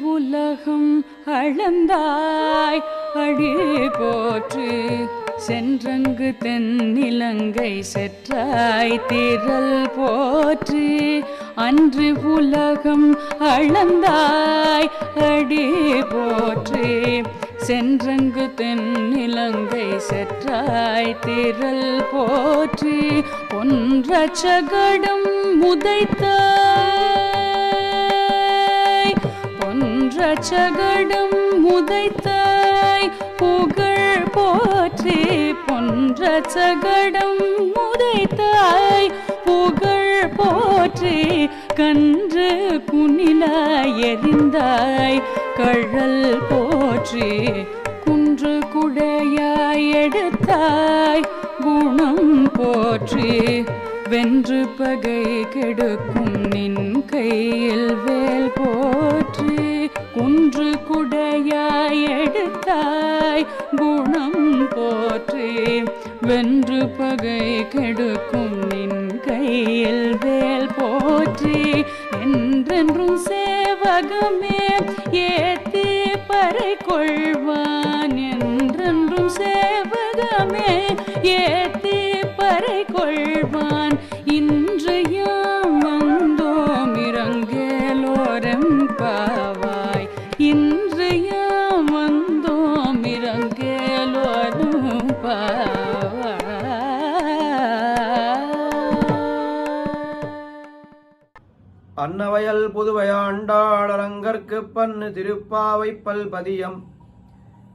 உலகம் அளந்தாய். அடி போற்று சென்றங்கு தென்னிலங்கை செற்றாய். திரள் போற்று அன்று உலகம் அளந்தாய். அடி போற்று சென்றங்கு தென்னிலங்கை செற்றாய். திரள் போற்று பொன்ற சகடம் முதைத்தாய் ரச்சகடம் முதைத்தாய். புகழ் போற்றி பொன் ரச்சகடம் முதைத்தாய். புகழ் போற்றி கன்று குனிலாய் எரிந்தாய். கழல் போற்றி குன்று குடையாய் எடுத்தாய். குணம் போற்றி வென்று பகை கெடுக்கும் நின் கையில் வேல் போற்றி. குன்று குடையாய் எடுத்தாய் குணம் போற்றி வென்று பகை கெடுக்கும் நின் கையில் வேல் போற்றி என்றென்றும் சேவகமே ஏத்தி பறை கொள்வான் என்றென்றும் சேவகமே ஏத்தி பறை கொள்வான். இன்று பாவாய் வந்தோம் இறங்கேலோரம் பாவாய் அன்னவயல் புதுவையாண்டாளரங்கற்கு பன்னு திருப்பாவை பல்பதியம்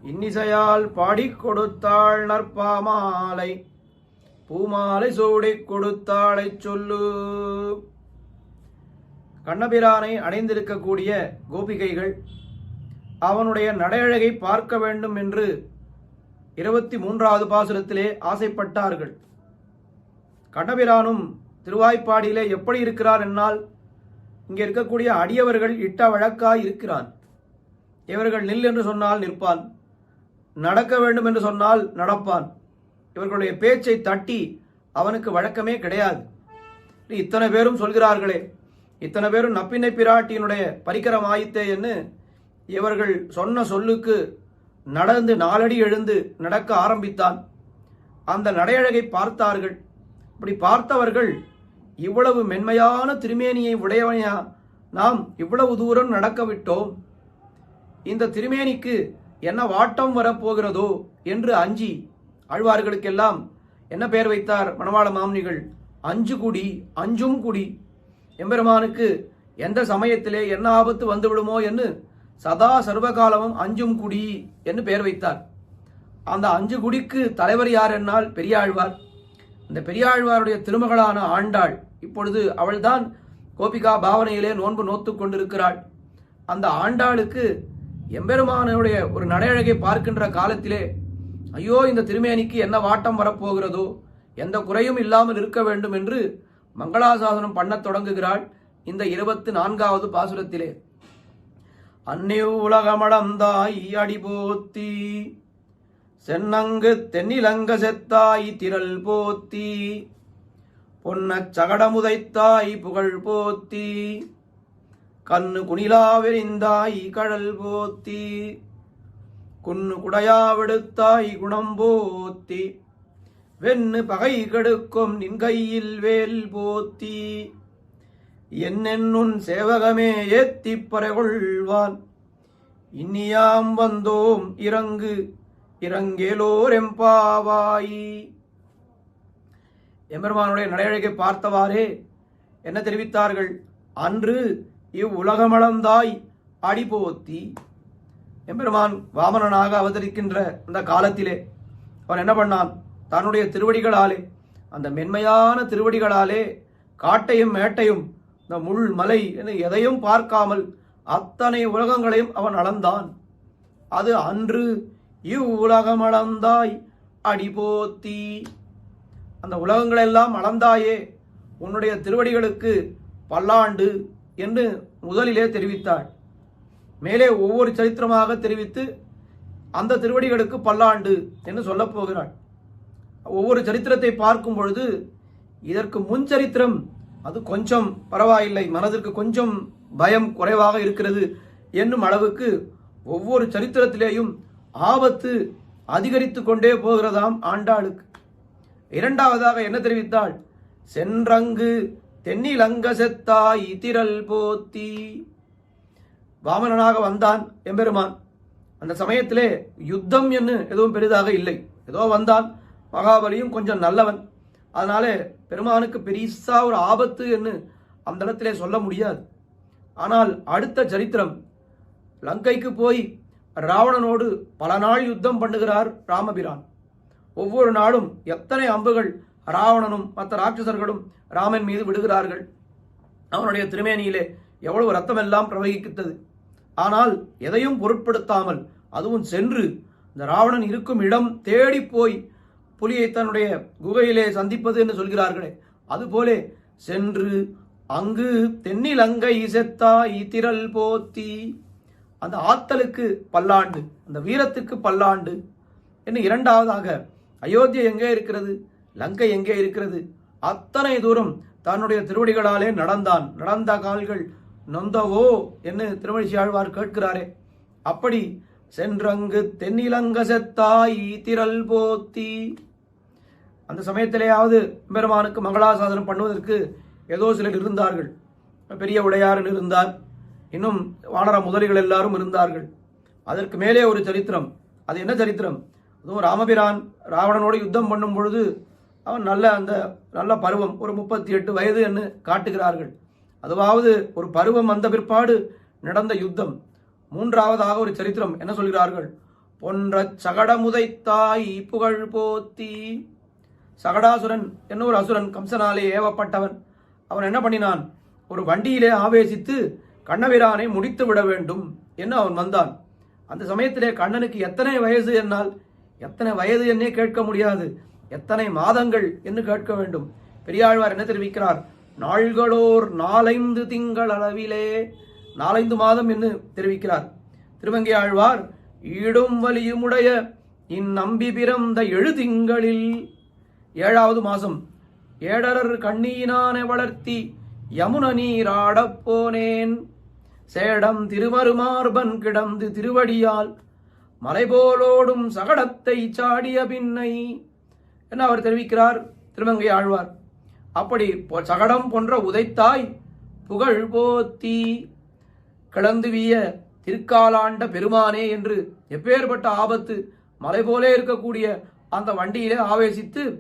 இன்னிசையால் பாடிக் கொடுத்தாள் நற்பாமாலை. பூமாலை சூடிக் கொடுத்தாளைச் சொல்லு. கண்ணபிரானை அடைந்திருக்கக்கூடிய கோபிகைகள் அவனுடைய நடையழகை பார்க்க வேண்டும் என்று இருபத்தி மூன்றாவது பாசுரத்திலே ஆசைப்பட்டார்கள். கடவிரானும் திருவாய்ப்பாடியிலே எப்படி இருக்கிறார் என்னால் இங்கே இருக்கக்கூடிய அடியவர்கள் இட்ட வழக்காய் இருக்கிறான். இவர்கள் நில் என்று சொன்னால் நிற்பான். நடக்க வேண்டும் என்று சொன்னால் நடப்பான். இவர்களுடைய பேச்சை தட்டி அவனுக்கு வழக்கமே கிடையாது. இத்தனை பேரும் சொல்கிறார்களே இத்தனை பேரும் நப்பினை பிராட்டியினுடைய பரிக்கரம் ஆயித்தே என்று இவர்கள் சொன்ன சொல்லுக்கு நடந்து நாலடி எழுந்து நடக்க ஆரம்பித்தான். அந்த நடையழகை பார்த்தார்கள். இப்படி பார்த்தவர்கள் இவ்வளவு மென்மையான திருமேனியை உடையவனையா நாம் இவ்வளவு தூரம் நடக்க விட்டோம். இந்த திருமேனிக்கு என்ன வாட்டம் வரப்போகிறதோ என்று அஞ்சி ஆழ்வார்களுக்கெல்லாம் என்ன பெயர் வைத்தார் மணவாள மாமனிகள்? அஞ்சு குடி அஞ்சும் குடி. எம்பெருமானுக்கு எந்த சமயத்திலே என்ன ஆபத்து வந்துவிடுமோ என்று சதா சர்வகாலமும் அஞ்சும் குடி என்று பெயர் வைத்தார். அந்த அஞ்சு குடிக்கு தலைவர் யார் என்னால்? பெரியாழ்வார். அந்த பெரியாழ்வாருடைய திருமகளான ஆண்டாள் இப்பொழுது அவள்தான் கோபிகா பாவனையிலே நோன்பு நோத்து கொண்டிருக்கிறாள். அந்த ஆண்டாளுக்கு எம்பெருமானுடைய ஒரு நடையழகை பார்க்கின்ற காலத்திலே ஐயோ இந்த திருமேனிக்கு என்ன வாட்டம் வரப்போகிறதோ? எந்த குறையும் இல்லாமல் இருக்க வேண்டும் என்று மங்களாசாசனம் பண்ணத் தொடங்குகிறாள் இந்த இருபத்தி நான்காவது பாசுரத்திலே. அன்னே உலகமடந்தாய் அடிபோத்தி சென்னங்கு தென்னிலங்க செத்தாய் திரள் போத்தி. பொன்னச் சகடமுதைத்தாய் புகழ் போத்தி. கண்ணு குணிலாவெறிந்தாய் கடல் போத்தி. குன்னு குடையாவெடுத்தாய் குணம் போத்தி. வெண்ணு பகை கெடுக்கும் நின் கையில் வேல் போத்தி. என்னென்னுன் சேவகமே ஏத்திப் பறைகொள்வான். இன்னியாம் வந்தோம் இறங்கு இறங்கேலோரெம்பாவாயி எம்பெருமானுடைய நடையழகை பார்த்தவாறே என்ன தெரிவித்தார்கள்? அன்று இவ்வுலகமளந்தாய் அடிபோத்தி எம்பெருமான் வாமனனாக அவதரிக்கின்ற அந்த காலத்திலே அவன் என்ன பண்ணான்? தன்னுடைய திருவடிகளாலே அந்த மென்மையான திருவடிகளாலே காட்டையும் மேட்டையும் இந்த முள் மலை என எதையும் பார்க்காமல் அத்தனை உலகங்களையும் அவன் அளந்தான். அது அன்று இவ்வுலகம் அளந்தாய் அடிபோத்தி அந்த உலகங்களெல்லாம் அளந்தாயே உன்னுடைய திருவடிகளுக்கு பல்லாண்டு என்று முதலிலே தெரிவித்தாள். மேலே ஒவ்வொரு சரித்திரமாக தெரிவித்து அந்த திருவடிகளுக்கு பல்லாண்டு என்று சொல்லப் போகிறாள். ஒவ்வொரு சரித்திரத்தை பார்க்கும் பொழுது இதற்கு முன் சரித்திரம் அது கொஞ்சம் பரவாயில்லை. மனதிற்கு கொஞ்சம் பயம் குறைவாக இருக்கிறது என்னும் அளவுக்கு ஒவ்வொரு சரித்திரத்திலேயும் ஆபத்து அதிகரித்து கொண்டே போகிறதாம் ஆண்டாளுக்கு. இரண்டாவதாக என்ன தெரிவித்தாள்? சென்றங்கு தென்னிலங்க செத்தாய் திரல் போத்தி. வாமனனாக வந்தான் எம்பெருமான். அந்த சமயத்திலே யுத்தம் என்று எதுவும் பெரிதாக இல்லை. ஏதோ வந்தான். மகாபலியும் கொஞ்சம் நல்லவன். அதனால பெருமானுக்கு பெரிசா ஒரு ஆபத்து என்று அந்த இடத்திலே சொல்ல முடியாது. ஆனால் அடுத்த சரித்திரம் லங்கைக்கு போய் ராவணனோடு பல நாள் யுத்தம் பண்ணுகிறார் ராமபிரான். ஒவ்வொரு நாளும் எத்தனை அம்புகள் ராவணனும் மற்ற ராட்சசர்களும் ராமன் மீது விடுகிறார்கள். அவனுடைய திருமேனியிலே எவ்வளவு ரத்தம் எல்லாம் பிரவகித்தது ஆனால் எதையும் பொருட்படுத்தாமல் அதுவும் சென்று இந்த ராவணன் இருக்கும் இடம் தேடி போய் புலியை தன்னுடைய குகையிலே சந்திப்பது என்று சொல்கிறார்களே அதுபோலே சென்று அங்கு தென்னிலங்கை செத்தாய் திரள் போத்தி அந்த ஆத்தலுக்கு பல்லாண்டு அந்த வீரத்துக்கு பல்லாண்டு. என்று இரண்டாவதாக அயோத்தியா எங்கே இருக்கிறது லங்கை எங்கே இருக்கிறது அத்தனை தூரம் தன்னுடைய திருவடிகளாலே நடந்தான் நடந்த கால்கள் நொந்தவோ என்று திருமழிச்சி ஆழ்வார் கேட்கிறாரே. அப்படி சென்றங்கு தென்னிலங்க செத்தாய் திரள் போத்தி அந்த சமயத்திலேயாவது பெருமானுக்கு மங்களாசாசனம் பண்ணுவதற்கு ஏதோ சிலர் இருந்தார்கள். பெரிய உடையாரன் இருந்தார். இன்னும் வானர முதலிகள் எல்லாரும் இருந்தார்கள். அதற்கு மேலே ஒரு சரித்திரம். அது என்ன சரித்திரம்? அதுவும் ராமபிரான் ராவணனோடு யுத்தம் பண்ணும் பொழுது அவன் நல்ல அந்த நல்ல பருவம் ஒரு முப்பத்தி எட்டு வயது என்று காட்டுகிறார்கள். அதுவாவது ஒரு பருவம் வந்த பிற்பாடு நடந்த யுத்தம். மூன்றாவதாக ஒரு சரித்திரம். என்ன சொல்கிறார்கள்? பொன்ற சகடமுதைத்தாய் புகழ் போத்தி சகடாசுரன் என்னொரு அசுரன் கம்சனாலே ஏவப்பட்டவன். அவன் என்ன பண்ணினான்? ஒரு வண்டியிலே ஆவேசித்து கண்ணவிரானை முடித்து விட வேண்டும் என்று அவன் வந்தான். அந்த சமயத்திலே கண்ணனுக்கு எத்தனை வயசு என்னால்? எத்தனை வயது என்னே கேட்க முடியாது. எத்தனை மாதங்கள் என்று கேட்க வேண்டும். பெரியாழ்வார் என்ன தெரிவிக்கிறார்? நாள்களோர் நாலைந்து திங்கள் அளவிலே நாலைந்து மாதம் என்று தெரிவிக்கிறார். திருவங்கி ஆழ்வார் ஈடும் வலியுமுடைய இந்நம்பி பிறந்த எழுதிங்களில் ஏழாவது மாசம். ஏடரர் கண்ணீனான வளர்த்தி யமுன நீராடப் போனேன். சேடம் திருமருமார்பன் கிடந்து திருவடியால் மலைபோலோடும் சகடத்தை சாடிய பின்னை என்ன அவர் தெரிவிக்கிறார்? திருமங்கை ஆழ்வார். அப்படி பொ- சகடம் போன்ற உதைத்தாய் புகழ் போத்தி கிளந்துவிய திருக்காலாண்ட பெருமானே என்று எப்பேற்பட்ட ஆபத்து மலை போலே இருக்கக்கூடிய அந்த வண்டியிலே ஆவேசித்து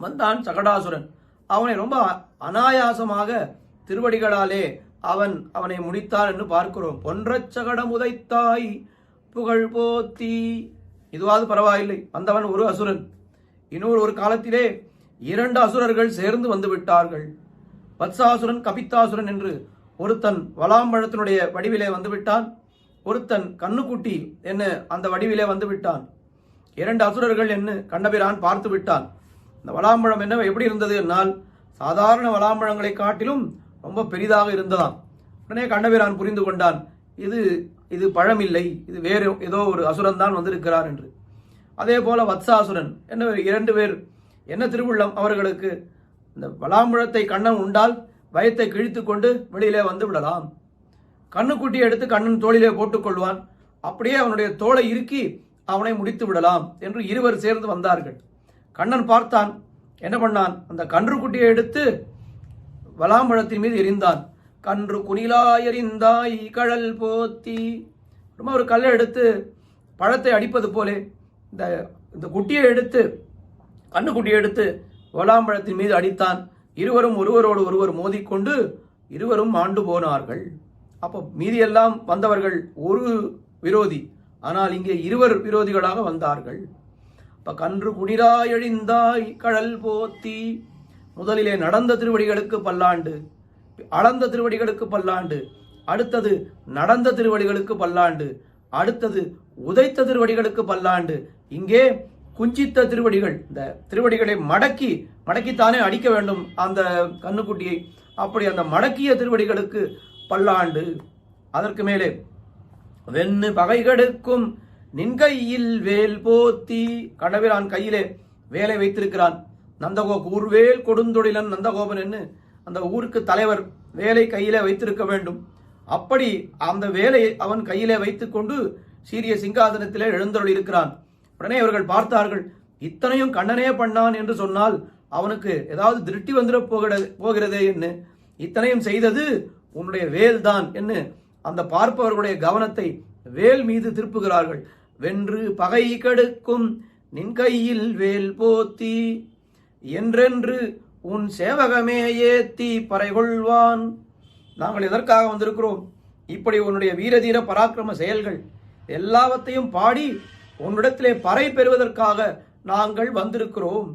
வந்தான் சகடாசுரன். அவனை ரொம்ப அனாயாசமாக திருவடிகளாலே அவன் அவனை முடித்தான் என்று பார்க்கிறோம். பொன்றச் சகடம் உதைத்தாய் புகழ் போத்தி. இதுவாது பரவாயில்லை. வந்தவன் ஒரு அசுரன். இன்னொரு ஒரு காலத்திலே இரண்டு அசுரர்கள் சேர்ந்து வந்து விட்டார்கள் வத்சாசுரன் கபித்தாசுரன் என்று ஒருத்தன் வலாம்பழத்தினுடைய வடிவிலே வந்து விட்டான் ஒருத்தன் கண்ணுக்குட்டி என்ன அந்த வடிவிலே வந்து விட்டான் இரண்டு அசுரர்கள் என்ன கண்ணபிரான் பார்த்து விட்டான் இந்த வலாம்பழம் என்ன எப்படி இருந்தது என்னால் சாதாரண வலாம்பழங்களை காட்டிலும் ரொம்ப பெரிதாக இருந்ததாம். உடனே கண்ணபிரான் புரிந்து கொண்டான் இது இது பழமில்லை இது வேறு ஏதோ ஒரு அசுரன் தான் வந்திருக்கிறார் என்று. அதே போல வத்சாசுரன் என்ன இரண்டு பேர் என்ன திருவுள்ளம் அவர்களுக்கு? இந்த வலாம்பழத்தை கண்ணன் உண்டால் பயத்தை கிழித்து கொண்டு வெளியிலே வந்து விடலாம். கண்ணுக்குட்டியை எடுத்து கண்ணன் தோளிலே போட்டுக்கொள்வான் அப்படியே அவனுடைய தோலை இறுக்கி அவனை முடித்து விடலாம் என்று இருவர் சேர்ந்து வந்தார்கள். கண்ணன் பார்த்தான். என்ன பண்ணான்? அந்த கன்று குட்டியை எடுத்து வலாம்பழத்தின் மீது எரிந்தான் கன்று குனிலாயறிந்தாய் கழல் போத்தி. ரொம்ப ஒரு கல்லை எடுத்து பழத்தை அடிப்பது போலே இந்த இந்த குட்டியை எடுத்து கண்ணுக்குட்டியை எடுத்து வலாம்பழத்தின் மீது அடித்தான். இருவரும் ஒருவரோடு ஒருவர் மோதிக்கொண்டு இருவரும் ஆண்டு போனார்கள். அப்போ மீதியெல்லாம் வந்தவர்கள் ஒரு விரோதி. ஆனால் இங்கே இருவர் விரோதிகளாக வந்தார்கள். அப்ப கன்று குடிராய் எழிந்தாய் கழல் போத்தி. முதலிலே நடந்த திருவடிகளுக்கு பல்லாண்டு அளந்த திருவடிகளுக்கு பல்லாண்டு அடுத்தது நடந்த திருவடிகளுக்கு பல்லாண்டு அடுத்தது உதைத்த திருவடிகளுக்கு பல்லாண்டு. இங்கே குஞ்சித்த திருவடிகள் இந்த திருவடிகளை மடக்கி மடக்கித்தானே அடிக்க வேண்டும் அந்த கண்ணுக்குட்டியை அப்படி அந்த மடக்கிய திருவடிகளுக்கு பல்லாண்டு. அதற்கு மேலே வெண்ணு பகைகெடுக்கும் நின் கையில் வேல் போத்தி கடவிரான் கையிலே வேலை வைத்திருக்கிறான். நந்தகோ ஊர்வேல் கொடுந்தொழிலன் நந்தகோபன் என்று அந்த ஊருக்கு தலைவர் வேலை கையிலே வைத்திருக்க வேண்டும். அப்படி அந்த வேலையை அவன் கையிலே வைத்துக்கொண்டு சீரிய சிங்காசனத்திலே எழுந்தருள் இருக்கிறான். உடனே அவர்கள் பார்த்தார்கள் இத்தனையும் கண்ணனே பண்ணான் என்று சொன்னால் அவனுக்கு ஏதாவது திருட்டி வந்துட போகிறது போகிறதே என்று இத்தனையும் செய்தது உன்னுடைய வேல் தான் என்று அந்த பார்ப்பவர்களுடைய கவனத்தை வேல் மீது திருப்புகிறார்கள். வென்று பகை கெடுக்கும் நின் கையில் வேல் போத்தி என்றென்று உன் சேவகமே ஏத்தி பறைகொள்வான். நாங்கள் எதற்காக வந்திருக்கிறோம்? இப்படி உன்னுடைய வீரதீர பராக்கிரம செயல்கள் எல்லாவற்றையும் பாடி உன்னிடத்திலே பறை பெறுவதற்காக நாங்கள் வந்திருக்கிறோம்.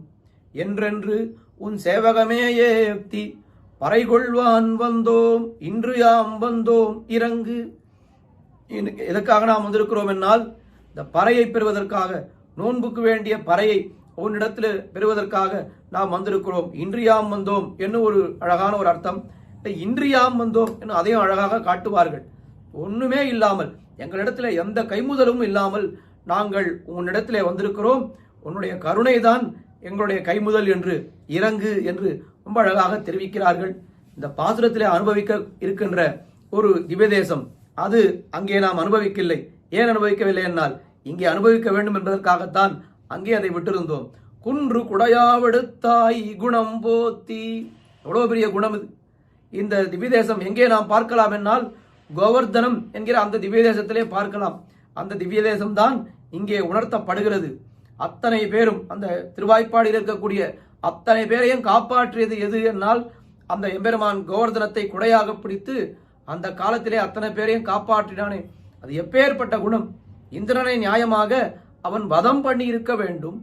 என்றென்று உன் சேவகமே ஏத்தி பறைகொள்வான் வந்தோம். இன்று யாம் வந்தோம். இறங்கு. எதற்காக நாம் வந்திருக்கிறோம்? என்னால் இந்த பறையை பெறுவதற்காக நோன்புக்கு வேண்டிய பறையை உன்னிடத்தில் பெறுவதற்காக நாம் வந்திருக்கிறோம். இன்றியாம் வந்தோம் என்று ஒரு அழகான ஒரு அர்த்தம்? இன்றியாம் வந்தோம் என்று அதையும் அழகாக காட்டுவார்கள். ஒன்றுமே இல்லாமல் எங்களிடத்தில் எந்த கைமுதலும் இல்லாமல் நாங்கள் உன்னிடத்திலே வந்திருக்கிறோம். உன்னுடைய கருணை தான் எங்களுடைய கைமுதல் என்று இறங்கு என்று ரொம்ப அழகாக தெரிவிக்கிறார்கள். இந்த பாசுரத்திலே அனுபவிக்க இருக்கின்ற ஒரு திவ்யதேசம் அது அங்கே நாம் அனுபவிக்கவில்லை. ஏன் அனுபவிக்கவில்லை என்னால்? இங்கே அனுபவிக்க வேண்டும் என்பதற்காகத்தான் அங்கே அதை விட்டிருந்தோம். குன்று குடையாவெடுத்தாய் குணம் போத்தி. எவ்வளவு பெரிய குணம் இது. இந்த திவ்யதேசம் எங்கே நாம் பார்க்கலாம் என்னால் கோவர்தனம் என்கிற அந்த திவ்யதேசத்திலே பார்க்கலாம். அந்த திவ்யதேசம் தான் இங்கே உணர்த்தப்படுகிறது. அத்தனை பேரும் அந்த திருவாய்ப்பாடியில் இருக்கக்கூடிய அத்தனை பேரையும் காப்பாற்றியது எது என்னால் அந்த எம்பெருமான் கோவர்தனத்தை குடையாக பிடித்து அந்த காலத்திலே அத்தனை பேரையும் காப்பாற்றினானே. அது எப்பேற்பட்ட குணம். இந்திரனை நியாயமாக அவன் வதம் பண்ணி இருக்க வேண்டும்.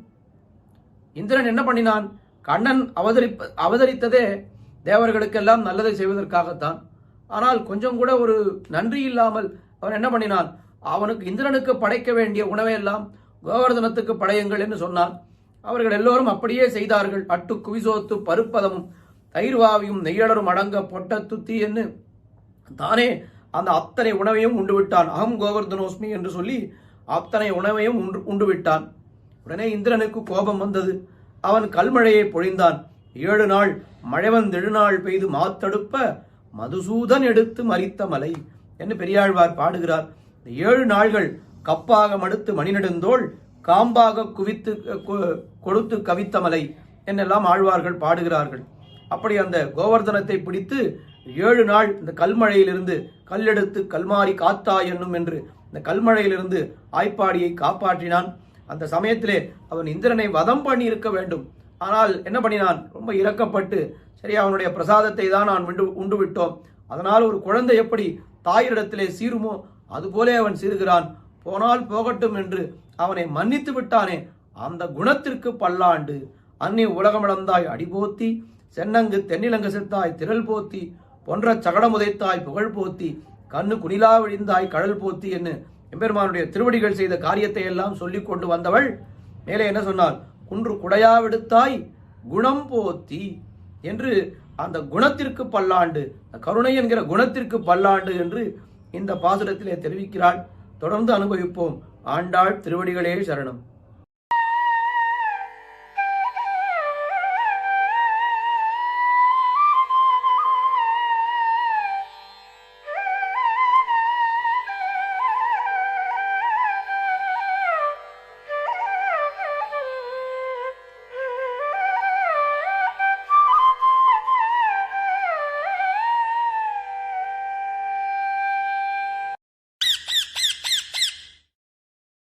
இந்திரன் என்ன பண்ணினான்? கண்ணன் அவதரிப்ப அவதரித்ததே தேவர்களுக்கெல்லாம் நல்லதை செய்வதற்காகத்தான். ஆனால் கொஞ்சம் கூட ஒரு நன்றி இல்லாமல் அவன் என்ன பண்ணினான்? அவனுக்கு இந்திரனுக்கு படைக்க வேண்டிய உணவை எல்லாம் கோவர்தனத்துக்கு படையுங்கள் என்று சொன்னான். அவர்கள் எல்லோரும் அப்படியே செய்தார்கள். அட்டு குவிசோத்து பருப்பதமும் தயிர்வாவியும் நெய்யலரும் அடங்க பொட்ட துத்தி என்று தானே அந்த அத்தனை உணவையும் உண்டு விட்டான் அகம் கோவர்தனோஸ்மி என்று சொல்லி அத்தனை உணவையும் உண்டு உண்டுவிட்டான். உடனே இந்திரனுக்கு கோபம் வந்தது. அவன் கல்மழையை பொழிந்தான். ஏழு நாள் மழைவந்தெழுநாள் பெய்து மாத்தடுப்ப மதுசூதன் எடுத்து மறித்த மலை என்று பெரியாழ்வார் பாடுகிறார். இந்த ஏழு நாள்கள் கப்பாக மடுத்து மணிநெடுந்தோள் காம்பாக குவித்து கொ- கொடுத்து கவித்த மலை என்னெல்லாம் ஆழ்வார்கள் பாடுகிறார்கள். அப்படி அந்த கோவர்தனத்தை பிடித்து ஏழு நாள் இந்த கல்மழையிலிருந்து கல்லெடுத்து கல்மாறி காத்தா என்னும் என்று இந்த கல்மழையிலிருந்து ஆய்ப்பாடியை காப்பாற்றினான். அந்த சமயத்திலே அவன் இந்திரனை வதம் பண்ணி இருக்க வேண்டும். ஆனால் என்ன பண்ணினான்? ரொம்ப இரக்கப்பட்டு சரி அவனுடைய பிரசாதத்தை தான் நான் உண்டு உண்டு விட்டோம். அதனால் ஒரு குழந்தை எப்படி தாயிடத்திலே சீருமோ? அதுபோலே அவன் சீருகிறான் போனால் போகட்டும் என்று அவனை மன்னித்து விட்டானே. அந்த குணத்திற்கு பல்லாண்டு. அன்னி உலகமிழந்தாய் அடிபோத்தி சென்னங்கு தென்னிலங்கு செத்தாய் திரள் போத்தி பொன்ற சகடமுதைத்தாய் புகழ் போத்தி கண்ணு குனிலா விழிந்தாய் கடல் போத்தி என்று எம்பெருமானுடைய திருவடிகள் செய்த காரியத்தை எல்லாம் சொல்லிக் கொண்டு வந்தவள் மேலே என்ன சொன்னாள்? குன்று குடையா விடுத்தாய் குணம் போத்தி என்று அந்த குணத்திற்கு பல்லாண்டு கருணை என்கிற குணத்திற்கு பல்லாண்டு என்று இந்த பாசுரத்திலே தெரிவிக்கிறாள். தொடர்ந்து அனுபவிப்போம். ஆண்டாள் திருவடிகளே சரணம்.